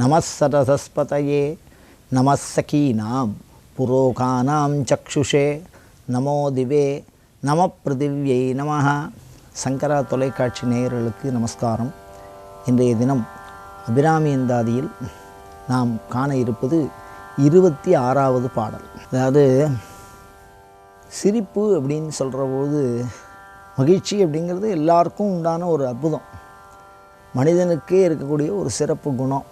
நமசரசஸ்பதையே நமசகீனாம் புரோகானாம் சக்ஷுஷே நமோ திவே நம பிருதிவியை நமஹா சங்கரா தொலைக்காட்சி நேயர்களுக்கு நமஸ்காரம். இன்றைய தினம் அபிராமி எந்தாதியில் நாம் காண இருப்பது இருபத்தி ஆறாவது பாடல். அதாவது சிரிப்பு அப்படின்னு சொல்கிற போது மகிழ்ச்சி அப்படிங்கிறது எல்லாருக்கும் உண்டான ஒரு அற்புதம். மனிதனுக்கே இருக்கக்கூடிய ஒரு சிறப்பு குணம்.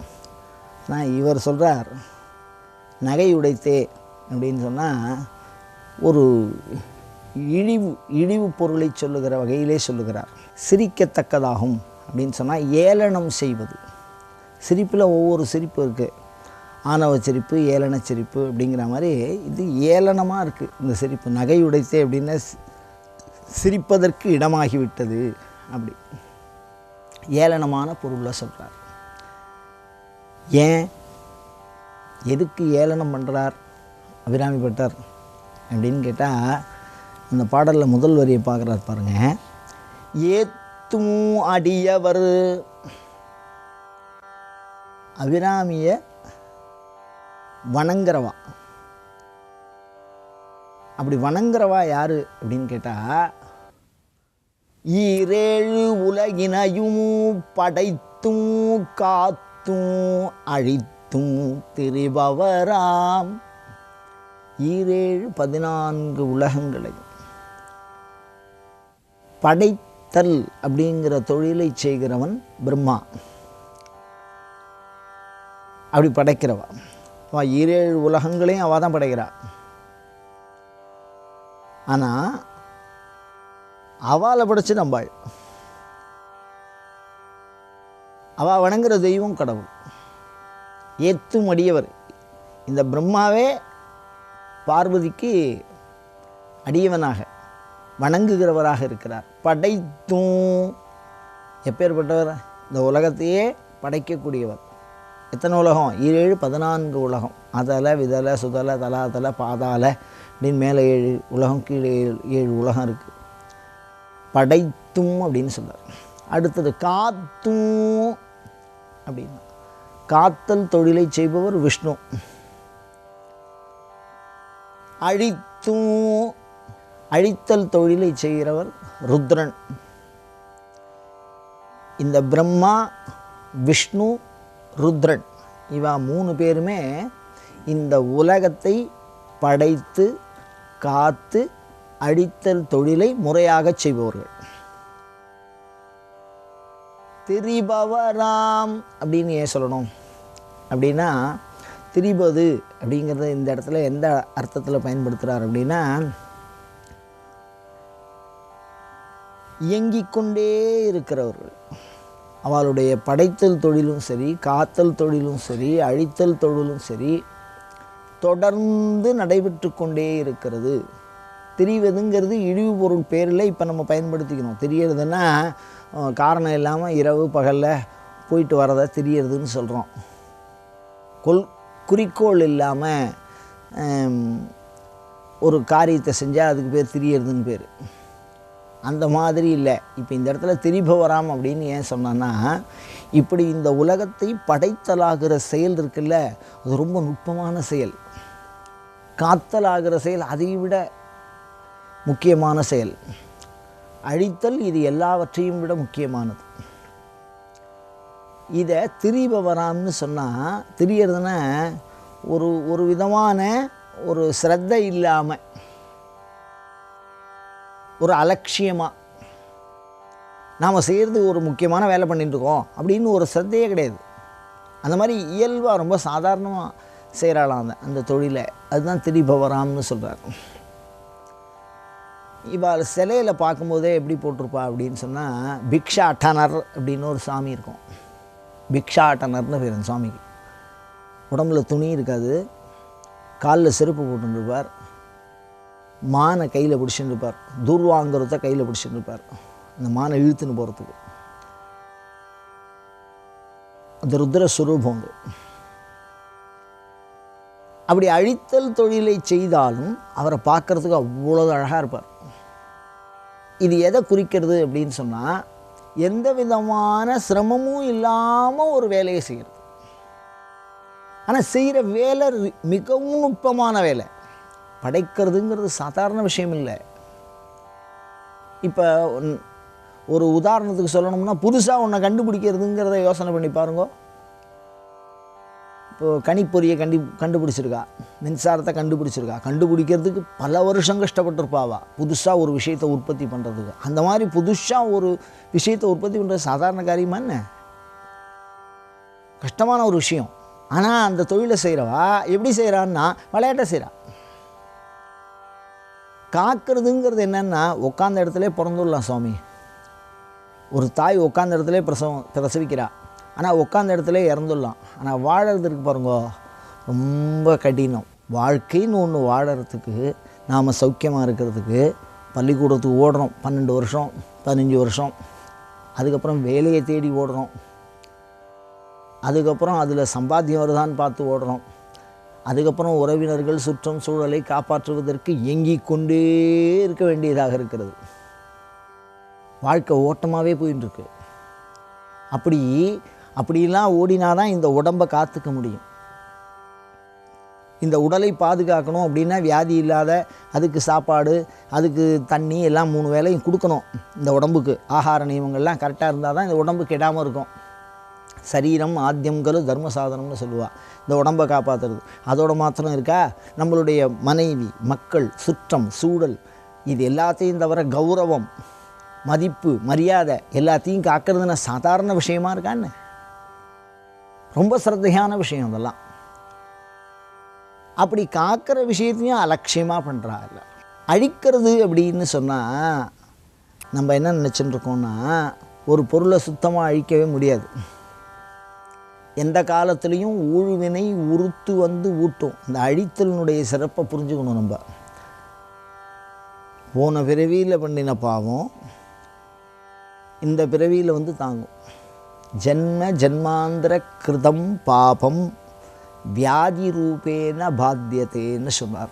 ஆனால் இவர் சொல்கிறார் நகை உடைத்தே அப்படின்னு சொன்னால் ஒரு இழிவு இழிவு பொருளை சொல்லுகிற வகையிலே சொல்லுகிறார். சிரிக்கத்தக்கதாகும் அப்படின்னு சொன்னால் ஏளனம் செய்வது. சிரிப்பில் ஒவ்வொரு சிரிப்பு இருக்குது ஆணவ சிரிப்பு ஏளன சிரிப்பு அப்படிங்கிற மாதிரி இது ஏளனமாக இருக்குது இந்த சிரிப்பு நகை உடைத்தே அப்படின்னா சிரிப்பதற்கு இடமாகிவிட்டது அப்படி. ஏளனமான பொருளை சொல்கிறார் ஏன்? எதுக்கு ஏளனம் பண்ணுறார் அபிராமி பட்டர் அப்படின்னு கேட்டால் அந்த பாடலில் முதல் வரியை பார்க்குறாரு பாருங்க. ஏத்தும் அடியவர். அபிராமிய வணங்குறவா. அப்படி வணங்குறவா யாரு அப்படின்னு கேட்டால் ஈரேழு உலகினையும் படைத்தும் காத்து அழித்தும் திரிபவராம். ஈரேழு பதினான்கு உலகங்களையும் படைத்தல் அப்படிங்கிற தொழிலை செய்கிறவன் பிரம்மா. அப்படி படைக்கிறவா. அவ ஈரேழு உலகங்களையும் அவள் தான் படைக்கிறா. ஆனால் அவளை படைச்சு நம்பாள். அவள் வணங்குற தெய்வம் கடவுள். ஏத்தும் அடியவர் இந்த பிரம்மாவே பார்வதிக்கு அடியவனாக வணங்குகிறவராக இருக்கிறார். படைத்தும். எப்பேற்பட்டவர்? இந்த உலகத்தையே படைக்கக்கூடியவர். எத்தனை உலகம்? ஏழு பதினான்கு உலகம். அதில் விதல சுதல தலாதல பாதால அப்படின்னு மேலே ஏழு உலகம் கீழே ஏழு ஏழு உலகம் இருக்குது படைத்தும் அப்படின்னு சொல்கிறார் அடுத்தது காத்தும். அப்படின்னா. காத்தல் தொழிலை செய்பவர் விஷ்ணு. அழித்தும் அழித்தல் தொழிலை செய்கிறவர் ருத்ரன். இந்த பிரம்மா விஷ்ணு ருத்ரன் இவா மூணு பேருமே இந்த உலகத்தை படைத்து காத்து அழித்தல் தொழிலை முறையாகச் செய்பவர்கள். திரிபவராம் அப்படின்னு ஏன் சொல்லணும்? அப்படின்னா திரிபது அப்படிங்கிறத இந்த இடத்துல எந்த அர்த்தத்தில் பயன்படுத்துகிறார் அப்படின்னா இயங்கிக் கொண்டே இருக்கிறவர்கள். அவளுடைய படைத்தல் தொழிலும் சரி காத்தல் தொழிலும் சரி அழித்தல் தொழிலும் சரி தொடர்ந்து நடைபெற்று கொண்டே இருக்கிறது. திரிவதுங்கிறது இழிவு பொருள் பேரில் இப்போ நம்ம பயன்படுத்திக்கணும். தெரியறதுன்னா காரணம் இல்லாமல் இரவு பகலில் போயிட்டு வரதை தெரியறதுன்னு சொல்கிறோம் கொல் குறிக்கோள் இல்லாமல் ஒரு காரியத்தை செஞ்சால் அதுக்கு பேர் திரியறதுன்னு பேர். அந்த மாதிரி இல்லை. இப்போ இந்த இடத்துல திரிபவராம் அப்படின்னு ஏன் சொன்னேன்னா இப்படி இந்த உலகத்தை படைத்தலாகிற செயல் இருக்குல்ல அது ரொம்ப நுட்பமான செயல். காத்தலாகிற செயல் அதை விட முக்கியமான செயல். அழித்தல் இது எல்லாவற்றையும் விட முக்கியமானது. இதை திரிபவராம்னு சொன்னால் திரியறதுன்னா ஒரு ஒரு விதமான ஒரு சிரத்தை இல்லாமல் ஒரு அலட்சியமாக நாம் செய்கிறது ஒரு முக்கியமான வேலை பண்ணிட்டுருக்கோம் அப்படின்னு ஒரு சிரத்தையே கிடையாது. அந்த மாதிரி இயல்பாக ரொம்ப சாதாரணமாக செய்கிறாளாம் அந்த அந்த தொழிலை. அதுதான் திரிபவராம்னு சொல்கிறார் இவாள் சிலையில் பார்க்கும்போதே எப்படி போட்டிருப்பா அப்படின்னு சொன்னால் பிக்ஷாட்டனர் அப்படின்னு ஒரு சாமி இருக்கும். பிக்ஷாட்டனர்னு பேர் அந்த சாமிக்கு. உடம்புல துணி இருக்காது. காலில் செருப்பு போட்டுருப்பார். மானை கையில் பிடிச்சிருப்பார். இருப்பார் துர்வாங்கிறத கையில் பிடிச்சிருப்பார். இருப்பார் அந்த மானை இழுத்துன்னு போகிறதுக்கு அந்த ருத்ரஸ்வரூபம் அது அப்படி அழித்தல் தொழிலை செய்தாலும் அவரை பார்க்கறதுக்கு அவ்வளோ அழகாக இருப்பார். இது எதை குறிக்கிறது அப்படின்னு சொன்னால் எந்த விதமான சிரமமும் இல்லாமல் ஒரு வேலையை செய்கிறது ஆனால் செய்கிற வேலை மிகவும் நுட்பமான வேலை. படைக்கிறதுங்கிறது சாதாரண விஷயம் இல்லை. இப்போ ஒரு உதாரணத்துக்கு சொல்லணும்னா புதுசாக ஒன்றை கண்டுபிடிக்கிறதுங்கிறத யோசனை பண்ணி பாருங்க. இப்போ கணிப்பொறியை கண்டி கண்டுபிடிச்சிருக்கா. மின்சாரத்தை கண்டுபிடிச்சிருக்கா. கண்டுபிடிக்கிறதுக்கு பல வருஷம் கஷ்டப்பட்டிருப்பாவா புதுசாக ஒரு விஷயத்தை உற்பத்தி பண்ணுறதுக்கு அந்த மாதிரி புதுசாக ஒரு விஷயத்தை உற்பத்தி பண்ணுறது சாதாரண காரியமா என்ன? கஷ்டமான ஒரு விஷயம். ஆனால் அந்த தொழிலை செய்கிறவா எப்படி செய்கிறான்னா விளையாட்டை செய்கிறா காக்கிறதுங்கிறது என்னென்னா உட்காந்த இடத்துல பிறந்துடலாம் சுவாமி. ஒரு தாய் உட்காந்த இடத்துல பிரசவம் பிரசவிக்கிறா. ஆனால் உட்காந்த இடத்துல இறந்துடலாம். ஆனால் வாழறதுக்கு பாருங்க ரொம்ப கடினம். வாழ்க்கைன்னு ஒன்று வாழறதுக்கு நாம் சௌக்கியமாக இருக்கிறதுக்கு பள்ளிக்கூடத்துக்கு ஓடுறோம் பன்னெண்டு வருஷம் பதினஞ்சு வருஷம். அதுக்கப்புறம் வேலையை தேடி ஓடுறோம். அதுக்கப்புறம் அதில் சம்பாத்தியம் வருதான்னு பார்த்து ஓடுறோம். அதுக்கப்புறம் உறவினர்கள் சுற்றம் சூழலை காப்பாற்றுவதற்கு இயங்கிக் கொண்டே இருக்க வேண்டியதாக இருக்கிறது. வாழ்க்கை ஓட்டமாகவே போயின்னு இருக்கு அப்படி அப்படிலாம் ஓடினா தான் இந்த உடம்பை காத்துக்க முடியும். இந்த உடலை பாதுகாக்கணும் அப்படின்னா வியாதி இல்லாத அதுக்கு சாப்பாடு அதுக்கு தண்ணி எல்லாம் மூணு வேளையும் கொடுக்கணும் இந்த உடம்புக்கு. ஆகார நியமங்கள்லாம் கரெக்டாக இருந்தால் தான் இந்த உடம்பு கெடாமல் இருக்கும். சரீரம் ஆத்தியம்கள் தர்ம சாதனம்னு சொல்லுவாள் இந்த உடம்பை காப்பாற்றுறது அதோட மாத்திரம் இருக்கா? நம்மளுடைய மனைவி மக்கள் சுற்றம் சூழல் இது எல்லாத்தையும் தவிர கௌரவம் மதிப்பு மரியாதை எல்லாத்தையும் காக்கிறதுன சாதாரண விஷயமா இருக்கான்னு? ரொம்ப சிரத்தையான விஷயம் அதெல்லாம் அப்படி காக்கிற விஷயத்தையும் அலட்சியமாக பண்ணுறா இல்லை அழிக்கிறது அப்படின்னு சொன்னால் நம்ம என்ன நினச்சிட்டு இருக்கோம்னா ஒரு பொருளை சுத்தமாக அழிக்கவே முடியாது. எந்த காலத்துலேயும் ஊழ்வினை உறுத்து வந்து ஊட்டும். இந்த அழித்தலினுடைய சிறப்பை புரிஞ்சுக்கணும் நம்ம. போன பிறவியில் பண்ணின பாவம் இந்த பிறவியில் வந்து தாங்கும். ஜென்ம ஜென்மாந்திர கிருதம் பாபம் வியாதி ரூபேன பாத்தியத்தேன்னு சொன்னார்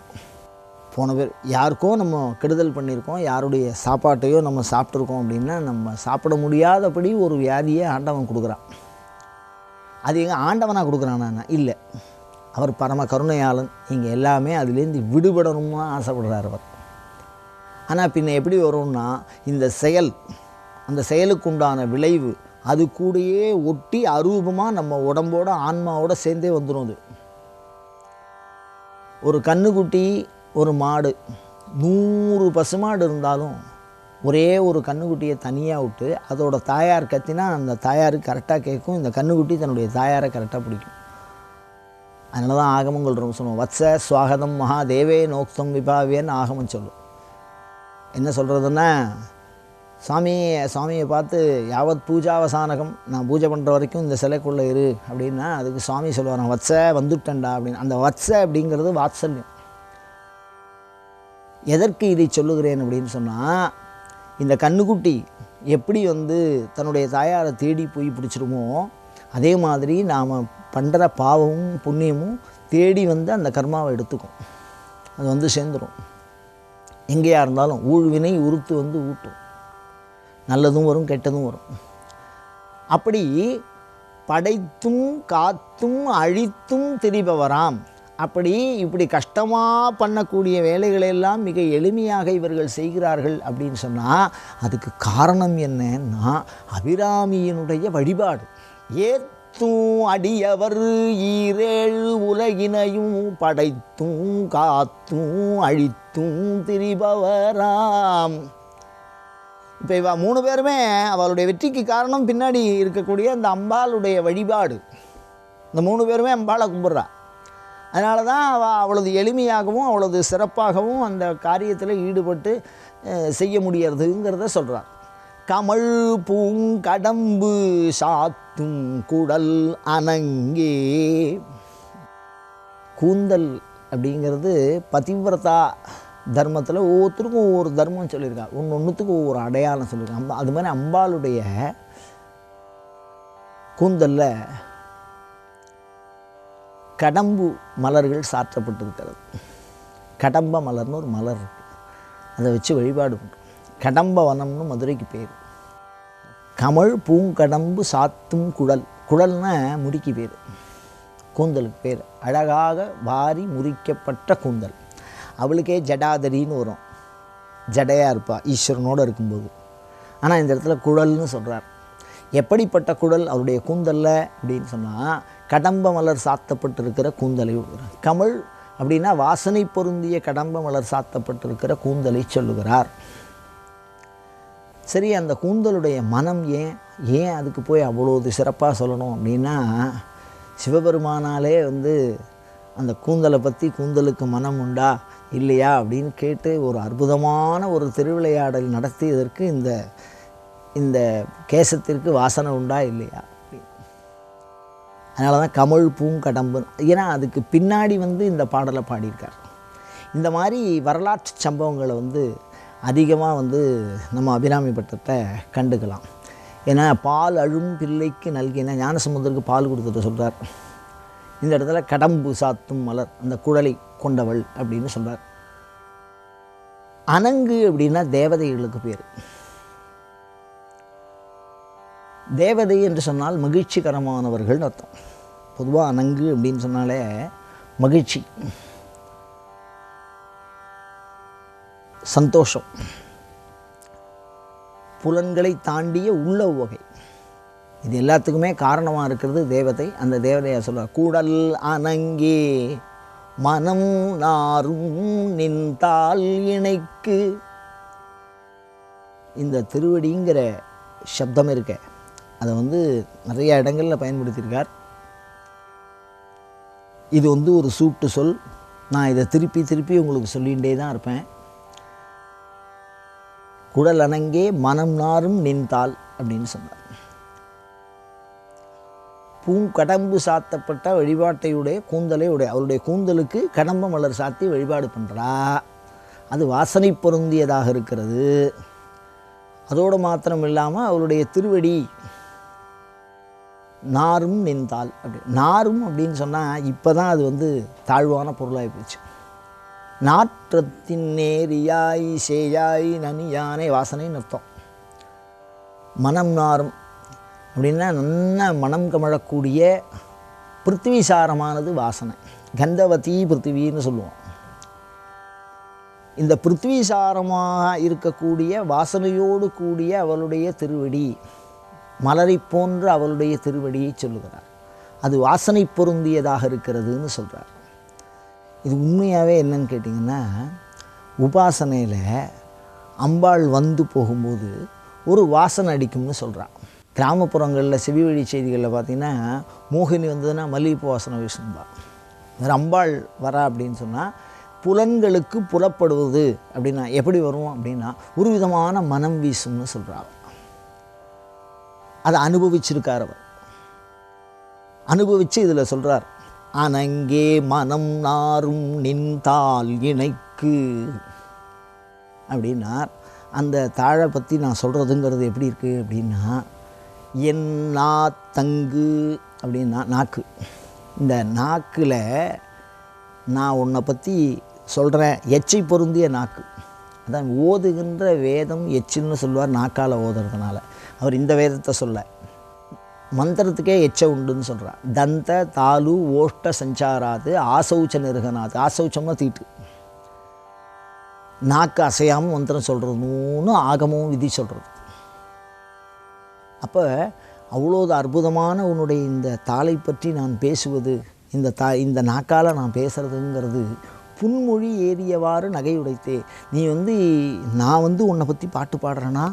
போன பேர் யாருக்கோ நம்ம கெடுதல் பண்ணியிருக்கோம் யாருடைய சாப்பாட்டையோ நம்ம சாப்பிட்ருக்கோம் அப்படின்னா நம்ம சாப்பிட முடியாதபடி ஒரு வியாதியை ஆண்டவன் கொடுக்குறான். அது எங்கள் ஆண்டவனாக கொடுக்குறானா இல்லை. அவர் பரம கருணையாளன். இங்கே எல்லாமே அதுலேருந்து விடுபடணும்னு ஆசைப்படுறார் அவர். ஆனால் பின்ன எப்படி வரும்னா இந்த செயல் அந்த செயலுக்கு உண்டான விளைவு அது கூடயே ஒட்டி அரூபமாக நம்ம உடம்போட ஆன்மாவோட சேர்ந்தே வந்துடும் அது. ஒரு கன்றுக்குட்டி ஒரு மாடு நூறு பசுமாடு இருந்தாலும் ஒரே ஒரு கன்றுக்குட்டியை தனியாக விட்டு அதோட தாயார் கத்தினா அந்த தாயாருக்கு கரெக்டாக கேட்கும். இந்த கன்றுக்குட்டி தன்னுடைய தாயாரை கரெக்டாக பிடிக்கும். அதனால தான் ஆகமங்கள் ரொம்ப சொல்லுவோம். வத்ச சுவாகதம் மகாதேவே நோக்தம் விபாவேன்னு ஆகமம் சொல்லும். என்ன சொல்கிறதுன்னா சாமி சாமியை பார்த்து யாவத் பூஜாவசானகம் நான் பூஜை பண்ணுற வரைக்கும் இந்த சிலைக்குள்ளே இரு அப்படின்னா அதுக்கு சுவாமி சொல்லுவாரன் வச்ச வந்துட்டேன்டா அப்படின்னு. அந்த வச்ச அப்படிங்கிறது வாத்சல்யம். எதற்கு இதை சொல்லுகிறேன்? அப்படின்னு சொன்னால் இந்த கண்ணுக்குட்டி எப்படி வந்து தன்னுடைய தாயாரை தேடி போய் பிடிச்சிருமோ அதே மாதிரி நாம் பண்ணுற பாவமும் புண்ணியமும் தேடி வந்து அந்த கர்மாவை எடுத்துக்கும். அது வந்து சேர்ந்துடும் எங்கேயா இருந்தாலும் ஊழ்வினை உறுத்து வந்து ஊட்டும். நல்லதும் வரும் கெட்டதும் வரும். அப்படி படைத்தும் காத்தும் அழித்தும் திரிபவராம். அப்படி இப்படி கஷ்டமாக பண்ணக்கூடிய வேலைகளெல்லாம் மிக எளிமையாக இவர்கள் செய்கிறார்கள் அப்படின்னு சொன்னால் அதுக்கு காரணம் என்னன்னா அபிராமியினுடைய வழிபாடு. ஏத்தும் அடியவர் ஈரேழு உலகினையும் படைத்தும் காத்தும் அழித்தும் திரிபவராம். இப்போ இவ மூணு பேருமே அவளுடைய வெற்றிக்கு காரணம் பின்னாடி இருக்கக்கூடிய அந்த அம்பாளுடைய வழிபாடு. இந்த மூணு பேருமே அம்பாளை கும்பிட்றா. அதனால தான் அவள் அவ்வளவு எளிமையாகவும் அவ்வளவு சிறப்பாகவும் அந்த காரியத்தில் ஈடுபட்டு செய்ய முடியறதுங்கிறத சொல்கிறார் கமல் பூங்கடம்பு சாத்தும் குடல் அனங்கே கூந்தல் அப்படிங்கிறது பதிவிரதா தர்மத்தில் ஒவ்வொருத்தருக்கும் ஒவ்வொரு தர்மம் சொல்லியிருக்காங்க ஒன்று ஒன்றுத்துக்கும் ஒவ்வொரு அடையாளம் சொல்லியிருக்காங்க அம்பா அது மாதிரி அம்பாளுடைய கூந்தலில் கடம்பு மலர்கள் சாற்றப்பட்டிருக்கிறது. கடம்ப மலர்னு ஒரு மலர் அதை வச்சு வழிபாடு பண்ணுறோம் கடம்ப வனம்னு மதுரைக்கு பேர். கமழ் பூங்கடம்பு சாத்தும் குழல் குழல்னா முடிக்கு பேர். கூந்தலுக்கு பேர். அழகாக வாரி முறிக்கப்பட்ட கூந்தல். அவளுக்கே ஜடாதரின்னு வரும். ஜடையாக இருப்பாள் ஈஸ்வரனோடு இருக்கும்போது. ஆனால் இந்த இடத்துல குழல்னு சொல்கிறார் எப்படிப்பட்ட குழல்? அவருடைய கூந்தலில் அப்படின்னு சொன்னால் கடம்ப மலர் சாத்தப்பட்டிருக்கிற கூந்தலை விடுகிறார் கமல் அப்படின்னா வாசனை பொருந்திய கடம்ப மலர் சாத்தப்பட்டிருக்கிற கூந்தலை சொல்லுகிறார். சரி அந்த கூந்தலுடைய மனம் ஏன் ஏன் அதுக்கு போய் அவ்வளோது சிறப்பாக சொல்லணும் அப்படின்னா சிவபெருமானாலே வந்து அந்த கூந்தலை பற்றி கூந்தலுக்கு மனம் உண்டா? இல்லையா அப்படின்னு கேட்டு ஒரு அற்புதமான ஒரு திருவிளையாடல் நடத்தியதற்கு இந்த இந்த கேசத்திற்கு வாசனை உண்டா இல்லையா? அதனால தான் கமல் பூங்கடம்பு. ஏன்னா அதுக்கு பின்னாடி வந்து இந்த பாடலை பாடியிருக்கார். இந்த மாதிரி வரலாற்று சம்பவங்களை வந்து அதிகமாக வந்து நம்ம அபிராமி பட்டத்தை கண்டுக்கலாம். ஏன்னா பால் அழும் பிள்ளைக்கு நல்கின ஞானசமுதருக்கு பால் கொடுத்துட்டு சொல்கிறார் இந்த இடத்துல கடம்பு சாத்தும் மலர் அந்த குழலை. கொண்டவள் அப்படின்னு சொல்கிறார் அனங்கு அப்படின்னா தேவதைகளுக்கு பேர். தேவதை என்று சொன்னால் மகிழ்ச்சிகரமானவர்கள் அர்த்தம். பொதுவாக அனங்கு அப்படின்னு சொன்னாலே மகிழ்ச்சி சந்தோஷம். புலன்களை தாண்டிய உள்ள வகை. இது எல்லாத்துக்குமே காரணமாக இருக்கிறது தேவதை. அந்த தேவதையை சொல்ல கூடல் அனங்கே மனம் நாரும் நின்றால் இணைக்கு. இந்த திருவடிங்கிற சப்தம் இருக்க. அதை வந்து நிறைய இடங்களில் பயன்படுத்தியிருக்கார். இது வந்து ஒரு சூட்டு சொல். நான் இதை திருப்பி திருப்பி உங்களுக்கு சொல்லிகிட்டே தான் இருப்பேன். குடல் அணங்கே மனம் நாரும் நின்றால் அப்படின்னு சொன்னார். பூங்கடம்பு சாத்தப்பட்ட வழிபாட்டையுடைய கூந்தலை உடைய அவருடைய கூந்தலுக்கு கடம்ப மலர் சாத்தி வழிபாடு பண்ணுறா அது வாசனை பொருந்தியதாக இருக்கிறது. அதோடு மாத்திரம் இல்லாமல் அவருடைய திருவடி நாரும் நின்றால் அப்படி நாரும் அப்படின்னு சொன்னால் இப்போ தான் அது வந்து தாழ்வான பொருளாகி போச்சு. நாற்றத்தின் நேரியாய் சேயாய் நனியானே வாசனைன்னு அர்த்தம். மனம் நாரும் அப்படின்னா நல்லா மனம் கமழக்கூடிய பிருத்திவிசாரமானது வாசனை. கந்தவதி பிருத்திவின்னு சொல்லுவோம். இந்த பிருத்திவிசாரமாக இருக்கக்கூடிய வாசனையோடு கூடிய அவளுடைய திருவடி மலரை போன்று அவளுடைய திருவடியை சொல்லுகிறார். அது வாசனை பொருந்தியதாக இருக்கிறதுன்னு சொல்கிறார் இது உண்மையாகவே என்னன்னு கேட்டிங்கன்னா உபாசனையில் அம்பாள் வந்து போகும்போது ஒரு வாசனை அடிக்கும்னு சொல்கிறான் கிராமப்புறங்களில் செவி வழி செய்திகளில் பார்த்திங்கன்னா மோகினி வந்ததுன்னா மல்லிகைப்பூ வாசனை வீசும்பா. அம்பாள் வரா அப்படின்னு சொன்னால் புலன்களுக்கு புலப்படுவது அப்படின்னா எப்படி வரும் அப்படின்னா ஒரு விதமான மனம் வீசும்னு சொல்கிறாள் அதை அனுபவிச்சிருக்கார் அவர். அனுபவித்து இதில் சொல்கிறார் அனங்கே மனம் நாரும் நின்றால் இணைக்கு. அப்படின்னார். அந்த தாழை பற்றி நான் சொல்கிறதுங்கிறது எப்படி இருக்குது அப்படின்னா என் நா தங்கு அப்படின்னா நாக்கு. இந்த நாக்கில் நான் உன்னை பற்றி சொல்கிறேன் எச்சை பொருந்திய நாக்கு. அதான் ஓதுகின்ற வேதம் எச்சில்னு சொல்லுவார் நாக்கால் ஓதுறதுனால. அவர் இந்த வேதத்தை சொல்ல. மந்திரத்துக்கே எச்ச உண்டுன்னு சொல்கிறார் தந்த தாலு ஓஷ்ட சஞ்சாராது ஆசௌச்ச நிருகனாது. ஆசௌச்சம்னா தீட்டு. நாக்கு அசையாமல் மந்திரம் சொல்கிறதுன்னு ஆகமும் விதி சொல்கிறது அப்போ அவ்வளோது அற்புதமான உன்னுடைய இந்த தாளை பற்றி நான் பேசுவது இந்த தா இந்த நாக்கால் நான் பேசுகிறதுங்கிறது புன்மொழி ஏறியவாறு நகையுடைத்தே நீ வந்து நான் வந்து உன்னை பற்றி பாட்டு பாடுறேன்னா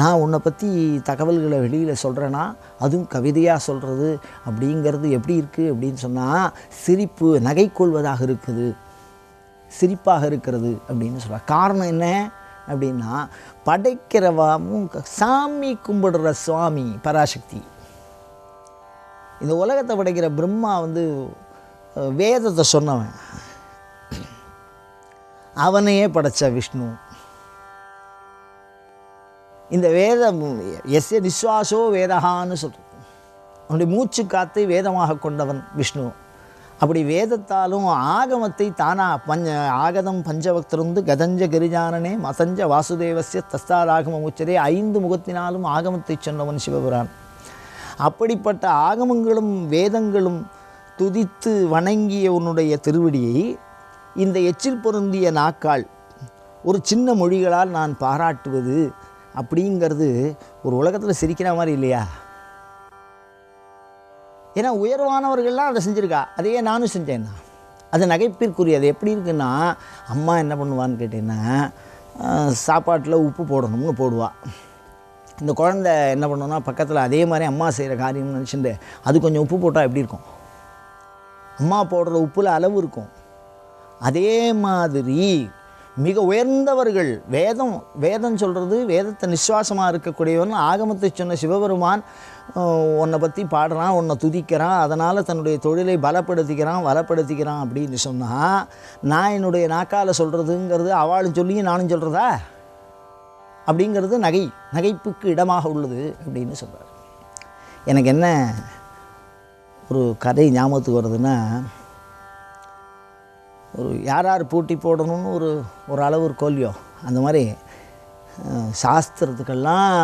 நான் உன்னை பற்றி தகவல்களை வெளியில் சொல்கிறேன்னா அதுவும் கவிதையாக சொல்கிறது அப்படிங்கிறது எப்படி இருக்குது அப்படின்னு சொன்னால் சிரிப்பு நகை கொள்வதாக இருக்குது. சிரிப்பாக இருக்கிறது அப்படின்னு சொல்கிறார் காரணம் என்ன? அப்படின்னா படைக்கிறவாமும் சாமி கும்பிடுற சுவாமி பராசக்தி. இந்த உலகத்தை படைக்கிற பிரம்மா வந்து வேதத்தை சொன்னவன். அவனையே படைச்ச விஷ்ணு. இந்த வேதம் எஸ்ய நிஸ்வாசோ வேதகான்னு சொல்கிறது அவனுடைய மூச்சு காத்து வேதமாக கொண்டவன் விஷ்ணு. அப்படி வேதத்தாலும் ஆகமத்தை தானா பஞ்ச ஆகதம் பஞ்சபக்திருந்து கதஞ்ச கிரிஜானனே மசஞ்ச வாசுதேவசிய தஸ்தாராகம உச்சதே ஐந்து முகத்தினாலும் ஆகமத்தை சொன்னவன் சிவபுரான். அப்படிப்பட்ட ஆகமங்களும் வேதங்களும் துதித்து வணங்கிய உன்னுடைய திருவடியை இந்த எச்சில் பொருந்திய நாக்கால் ஒரு சின்ன மொழிகளால் நான் பாராட்டுவது அப்படிங்கிறது ஒரு உலகத்தில் சிரிக்கிற மாதிரி இல்லையா? ஏன்னா உயர்வானவர்கள்லாம் அதை செஞ்சுருக்கா. அதையே நானும் செஞ்சேன்னா. அது நகைப்பிற்குரிய அது எப்படி இருக்குன்னா அம்மா என்ன பண்ணுவான்னு கேட்டிங்கன்னா சாப்பாட்டில் உப்பு போடணும்னு போடுவா. இந்த குழந்த என்ன பண்ணுன்னா பக்கத்தில் அதே மாதிரி அம்மா செய்கிற காரியம்னு நினச்சிட்டு அது கொஞ்சம் உப்பு போட்டால் எப்படி இருக்கும்? அம்மா போடுற உப்பில் அளவு இருக்கும். அதே மாதிரி மிக உயர்ந்தவர்கள் வேதம் வேதம் சொல்கிறது வேதத்தை நிஸ்வாசமாக இருக்கக்கூடியவன் ஆகமத்தை சொன்ன சிவபெருமான் உன்னை பற்றி பாடுறான் உன்னை துதிக்கிறான் அதனால் தன்னுடைய தொழிலை பலப்படுத்திக்கிறான் வளப்படுத்திக்கிறான் அப்படின்னு சொன்னால் நான் என்னுடைய நாக்கால் சொல்கிறதுங்கிறது அவளும் சொல்லியும் நானும் சொல்கிறதா அப்படிங்கிறது நகை நகைப்புக்கு இடமாக உள்ளது அப்படின்னு சொல்கிறார் எனக்கு என்ன ஒரு கதை ஞாபகத்துக்கு வருதுன்னா ஒரு யார் யார் போட்டி போடணும்னு ஒரு ஒரு அளவு ஒரு கோல்வியோ அந்த மாதிரி சாஸ்திரத்துக்கெல்லாம்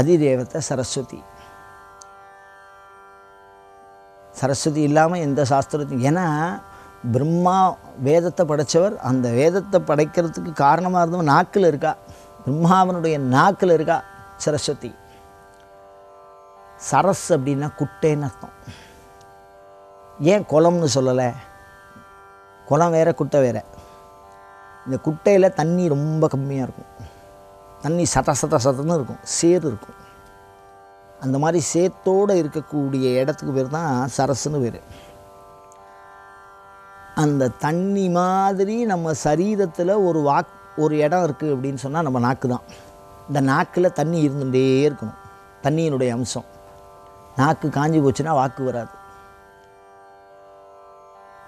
அதிதேவத்தை சரஸ்வதி. சரஸ்வதி இல்லாமல் எந்த சாஸ்திரத்தையும் ஏன்னா பிரம்மா வேதத்தை படைச்சவர் அந்த வேதத்தை படைக்கிறதுக்கு காரணமாக இருந்தவன் நாக்கில் இருக்கா. பிரம்மாவனுடைய நாக்கில் இருக்கா சரஸ்வதி. சரஸ் அப்படின்னா குட்டைன்னு அர்த்தம். ஏன் குளம்னு சொல்லலை? குளம் வேறு குட்டை வேறு. இந்த குட்டையில் தண்ணி ரொம்ப கம்மியாக இருக்கும். தண்ணி சத சத சதன்னு இருக்கும். சேறு இருக்கும். அந்த மாதிரி சேத்தோடு இருக்கக்கூடிய இடத்துக்கு பேர் தான் சரசுன்னு பேர். அந்த தண்ணி மாதிரி நம்ம சரீரத்தில் ஒரு வாக் ஒரு இடம் இருக்குது அப்படின்னு சொன்னால் நம்ம நாக்கு தான். இந்த நாக்கில் தண்ணி இருந்துகிட்டே இருக்கணும். தண்ணியினுடைய அம்சம். நாக்கு காஞ்சி போச்சுன்னா வாக்கு வராது.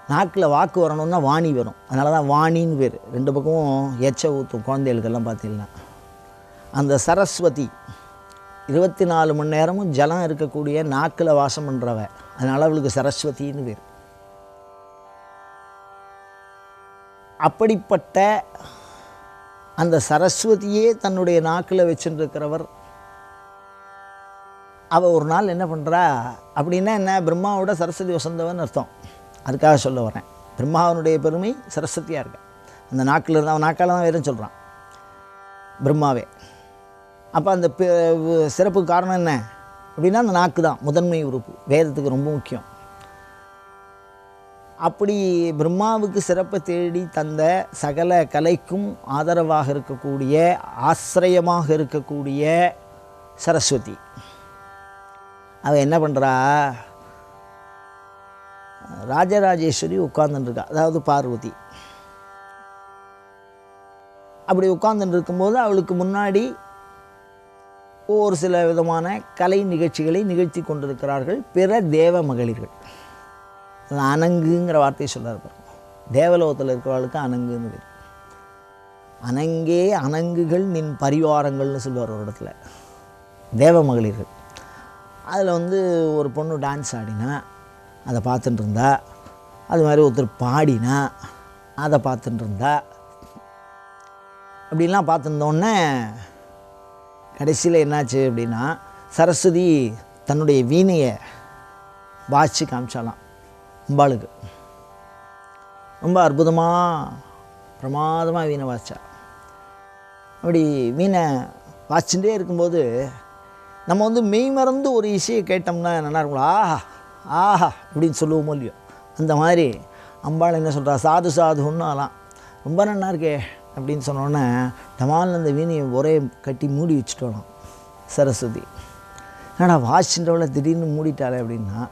நாக்கில் வாக்கு வரணும்னா வாணி வரும். அதனால தான் வாணின்னு பேர். ரெண்டு பக்கமும் எச்ச ஊற்றும் குழந்தைகளுக்கெல்லாம் பார்த்தீங்கன்னா. அந்த சரஸ்வதி இருபத்தி நாலு மணி நேரமும் ஜலம் இருக்கக்கூடிய நாக்கில் வாசம் பண்ணுறவ அதனால் அவளுக்கு சரஸ்வதின்னு பேர். அப்படிப்பட்ட அந்த சரஸ்வதியே தன்னுடைய நாக்கில் வச்சுருக்கிறவர். அவள் ஒரு நாள் என்ன பண்ணுறா அப்படின்னா என்ன? பிரம்மாவோட சரஸ்வதி வசந்தவன் அர்த்தம். அதுக்காக சொல்ல வரேன் பிரம்மாவனுடைய பெருமை சரஸ்வதியாக இருக்க. அந்த நாக்கில் இருந்து அவன் நாக்கால் தான் வேறும் சொல்கிறான் பிரம்மாவே. அப்போ அந்த பெ- காரணம் என்ன? அப்படின்னா அந்த நாக்கு தான் முதன்மை உறுப்பு. வேதத்துக்கு ரொம்ப முக்கியம். அப்படி பிரம்மாவுக்கு சிறப்பை தேடி தந்த சகல கலைக்கும் ஆதரவாக இருக்கக்கூடிய ஆசிரியமாக இருக்கக்கூடிய சரஸ்வதி. அவள் என்ன பண்ணுறா ராஜராஜேஸ்வரி உட்காந்துருக்கா அதாவது பார்வதி. அப்படி உட்காந்துட்டு இருக்கும்போது அவளுக்கு முன்னாடி ஒரு சில விதமான கலை நிகழ்ச்சிகளை நிகழ்த்தி கொண்டிருக்கிறார்கள் பிற தேவ மகளிர்கள். அனங்குங்கிற வார்த்தையை சொல்றார் பாருங்க. தேவலோகத்தில் இருக்கிறவர்களுக்கு அனங்குன்னு பேர். அனங்கே அனங்குகள் நின் பரிவாரங்கள்னு சொல்லுவார் ஒரு இடத்துல. தேவ மகளிர்கள். அதில் வந்து ஒரு பொண்ணு டான்ஸ் ஆடினா அதை பார்த்துட்டு இருந்தா அது மாதிரி ஒருத்தர் பாடினா அதை பார்த்துட்டு இருந்தா அப்படிலாம் பார்த்துருந்தோடனே கடைசியில் என்னாச்சு அப்படின்னா சரஸ்வதி தன்னுடைய வீணையை வாசித்து காமிச்சாலாம் அம்பாளுக்கு. ரொம்ப அற்புதமாக பிரமாதமாக வீணை வாசிச்சா. அப்படி வீணை வாசிச்சுட்டே இருக்கும்போது நம்ம வந்து மெய் மறந்து ஒரு இசையை கேட்டோம்னா நல்லா இருக்கும்ல ஆஹா அப்படின்னு சொல்லுவோமோ இல்லையோ? அந்த மாதிரி அம்பாள் என்ன சொல்கிறா சாது சாது ஆலாம் ரொம்ப நல்லா இருக்கே அப்படின்னு சொன்னோன்னே டமால் அந்த வீணையை ஒரே கட்டி மூடி வச்சுட்டோம் சரஸ்வதி. என்னடா வாசின்றவளை திடீர்னு மூடிட்டாளே அப்படின்னா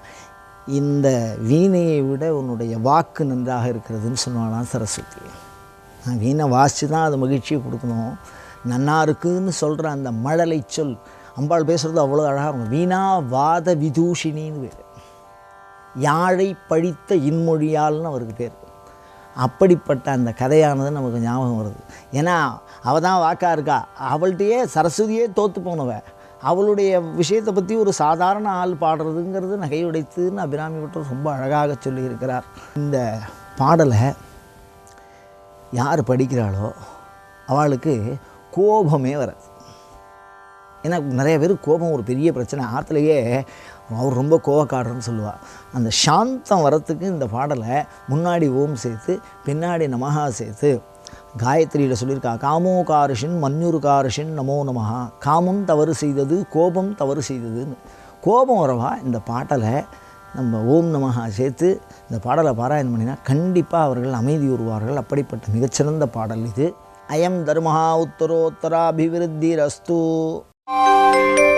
இந்த வீணையை விட உன்னுடைய வாக்கு நன்றாக இருக்கிறதுன்னு சொன்னாலாம் சரஸ்வதி. நான் வீணை வாசித்து தான் அது மகிழ்ச்சியை கொடுக்கணும். நன்னா இருக்குன்னு சொல்கிற அந்த மழலை சொல் அம்பாள் பேசுகிறது அவ்வளோ அழகாக இருக்கும். வீணா வாத விதூஷினின்னு பேர் யாழை பழித்த இன்மொழியால்னு அவருக்கு பேர். அப்படிப்பட்ட அந்த கதையானது நமக்கு ஞாபகம் வருது. ஏன்னா அவள் தான் வாக்கா இருக்கா. அவள்கிட்டயே சரஸ்வதியே தோற்று போனவ. அவளுடைய விஷயத்தை பற்றி ஒரு சாதாரண ஆள் பாடுறதுங்கிறது நகையுடைத்துன்னு அபிராமி பட்டர் ரொம்ப அழகாக சொல்லியிருக்கிறார். இந்த பாடலை யார் படிக்கிறாளோ அவளுக்கு கோபமே வராது. ஏன்னா நிறைய பேர் கோபம் ஒரு பெரிய பிரச்சனை. ஆற்றுலையே அவர் ரொம்ப கோவக்காடுறன்னு சொல்லுவாள் அந்த சாந்தம் வரத்துக்கு இந்த பாடலை முன்னாடி ஓம் சேர்த்து பின்னாடி நமகா சேர்த்து காயத்ரியில் சொல்லியிருக்கா காமோ காரிஷின் மன்யூர் காரிஷின் நமோ நமஹா. காமம் தவறு செய்தது கோபம் தவறு செய்ததுன்னு. கோபம் வரவா இந்த பாட்டலை நம்ம ஓம் நமஹா சேர்த்து இந்த பாடலை பாராயணம் பண்ணினா கண்டிப்பாக அவர்கள் அமைதி உருவார்கள். அப்படிப்பட்ட மிகச்சிறந்த பாடல் இது. அயம் தர்மஹா உத்தரோத்தராபிவிருத்தி ரஸ்து thank you